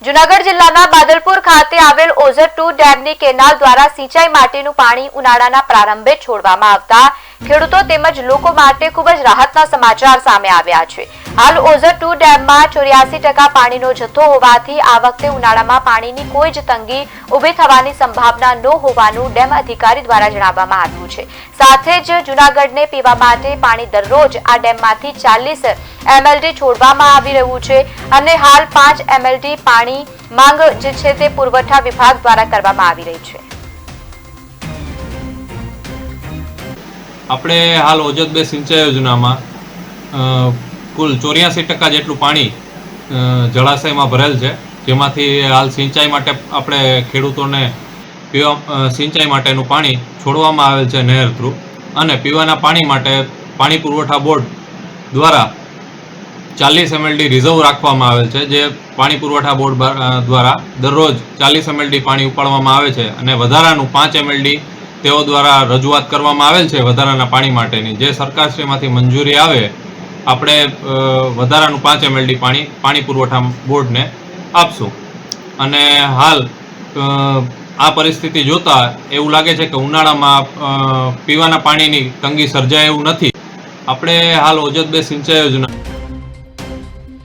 જુનાગઢ જિલ્લાના બાદલપુર ખાતે આવેલ ઓઝર ટુ ડેમની કેનાલ દ્વારા સિંચાઈ માટેનું પાણી ઉનાળાના પ્રારંભે છોડવામાં આવતા ખેડૂતો તેમજ લોકો માટે ખૂબ જ રાહતના સમાચાર સામે આવ્યા છે. હાલ ઓઝર ટુ ડેમમાં ચોર્યાસી ટકા પાણીનો જથ્થો હોવાથી આ વખતે ઉનાળામાં પાણીની કોઈ જ તંગી ઊભી થવાની સંભાવના ન હોવાનું ડેમ અધિકારી દ્વારા જણાવવામાં આવ્યું છે. સાથે જ જુનાગઢને પીવા માટે પાણી દરરોજ આ ડેમમાંથી ચાલીસ એમએલડી છોડવામાં આવી રહ્યું છે અને હાલ પાંચ એમએલડી પાણી માંગ જે છે તે પુરવઠા વિભાગ દ્વારા કરવામાં આવી રહી છે. આપણે હાલ ઓજત બે સિંચાઈ યોજનામાં કુલ ચોર્યાસી ટકા જેટલું પાણી જળાશયમાં ભરેલ છે. જેમાંથી હાલ સિંચાઈ માટે આપણે ખેડૂતોને પીવા સિંચાઈ માટેનું પાણી છોડવામાં આવેલ છે નહેર થ્રુ. અને પીવાના પાણી માટે પાણી પુરવઠા બોર્ડ દ્વારા ચાલીસ એમએલડી રિઝર્વ રાખવામાં આવેલ છે, જે પાણી પુરવઠા બોર્ડ દ્વારા દરરોજ ચાલીસ એમએલડી પાણી ઉપાડવામાં આવે છે. અને વધારાનું પાંચ એમએલડી તેઓ દ્વારા રજૂઆત કરવામાં આવેલ છે વધારાના પાણી માટેની. જે સરકારશ્રીમાંથી મંજૂરી આવે આપણે વધારાનું પાંચ એમએલડી પાણી પાણી પુરવઠા બોર્ડને આપશું. અને હાલ આ પરિસ્થિતિ જોતા એવું લાગે છે કે ઉનાળામાં પીવાના પાણીની તંગી સર્જાય એવું નથી. આપણે હાલ ઓજત બે સિંચાઈ યોજના